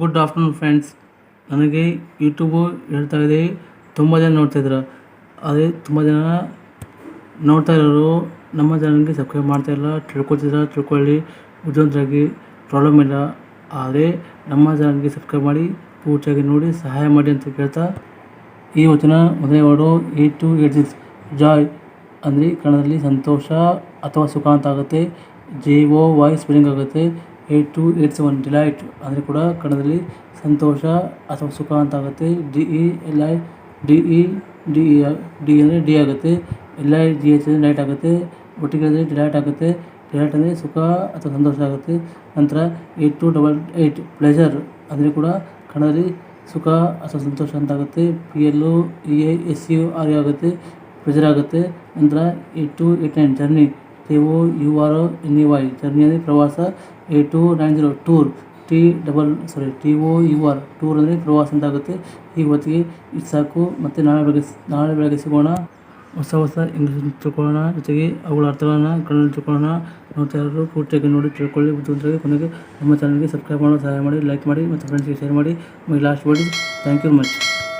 Good afternoon friends ನನಗೆ YouTube ಹೇಳ್ತಾ ಇದೆ. ತುಂಬ ಜನ ನೋಡ್ತಾ ಇದ್ರು. ಅದೇ ತುಂಬ ಜನ ನೋಡ್ತಾ ಇರೋರು ನಮ್ಮ ಚಾನಲ್ಗೆ ಸಬ್ಸ್ಕ್ರೈಬ್ ಮಾಡ್ತಾ ಇಲ್ಲ ತಿಳ್ಕೊತಿದ್ರ ತಿಳ್ಕೊಳ್ಳಿ. ಬುದ್ಧಿವಂತರಾಗಿ ಪ್ರಾಬ್ಲಮ್ ಇಲ್ಲ. ಆದರೆ ನಮ್ಮ ಚಾನಲ್ಗೆ ಸಬ್ಸ್ಕ್ರೈಬ್ ಮಾಡಿ, ಪೂರ್ತಿಯಾಗಿ ನೋಡಿ, ಸಹಾಯ ಮಾಡಿ ಅಂತ ಕೇಳ್ತಾ ಈ ವಚನ ಮೊದಲನೇ word eight two eight six joy ಅಂದರೆ ಕನ್ನಡದಲ್ಲಿ ಸಂತೋಷ ಅಥವಾ ಸುಖ ಅಂತ ಆಗುತ್ತೆ. ಜೆ ಓ ವಾಯ್ಸ್ ಸ್ಪೆಲ್ಲಿಂಗ್ ಆಗುತ್ತೆ. Eight two eight seven delight. ಅಂದರೆ ಕೂಡ ಕನ್ನಡದಲ್ಲಿ ಸಂತೋಷ ಅಥವಾ ಸುಖ ಅಂತ ಆಗುತ್ತೆ. D E L I, D E D E, D ಅಂದರೆ ಡಿ ಆಗುತ್ತೆ. ಎಲ್ ಐ, ಡಿ ಎಚ್ ಅಂದರೆ ಲೈಟ್ ಆಗುತ್ತೆ. ಒಟ್ಟಿಗೆ ಅಂದರೆ ಡಿಲೈಟ್ ಆಗುತ್ತೆ. ಡಿಲೈಟ್ ಅಂದರೆ ಸುಖ ಅಥವಾ ಸಂತೋಷ ಆಗುತ್ತೆ. ನಂತರ eight two double eight pleasure. ಅಂದರೆ ಕೂಡ ಕನ್ನಡದಲ್ಲಿ ಸುಖ ಅಥವಾ ಸಂತೋಷ ಅಂತ ಆಗುತ್ತೆ. P L E A, S U, R ಆಗುತ್ತೆ. ಪ್ರೆಜರ್ ಆಗುತ್ತೆ. ನಂತರ eight two eight nine journey. O U R N E Y ಜರ್ನಿಯಲ್ಲಿ ಪ್ರವಾಸ A two nine zero tour, T double sorry T O U R tour ಅಂದರೆ ಪ್ರವಾಸ ಅಂತ ಆಗುತ್ತೆ ಈ ಹೊತ್ತಿಗೆ ಇದು ಸಾಕು ಮತ್ತು ನಾಳೆ ಬೆಳಗ್ಗೆ ನಾಳೆ ಬೆಳಗ್ಗೆ ಸಿಗೋಣ. ಹೊಸ ಹೊಸ ಇಂಗ್ಲೀಷ್ ತಿಳ್ಕೊಳ್ಳೋಣ, ಜೊತೆಗೆ ಅವುಗಳ ಅರ್ಥಗಳನ್ನು ಕನ್ನಡ ತಿಳ್ಕೊಳ್ಳೋಣ. ನೋಡ್ತಾ ಪೂರ್ತಿಯಾಗಿ ನೋಡಿ ತಿಳ್ಕೊಳ್ಳಿ. ಬುದ್ಧಿವಂತರಾಗಿ ಕೊನೆಗೆ ನಮ್ಮ ಚಾನಲ್ಗೆ ಸಬ್ಸ್ಕ್ರೈಬ್ ಮಾಡೋ ಸಹಾಯ ಮಾಡಿ ಲೈಕ್ ಮಾಡಿ ಮತ್ತು ಫ್ರೆಂಡ್ಸ್ಗೆ ಶೇರ್ ಮಾಡಿ. ಮೈ ಲಾಸ್ಟ್ ಮಾಡಿ ಥ್ಯಾಂಕ್ ಯು ಮಚ್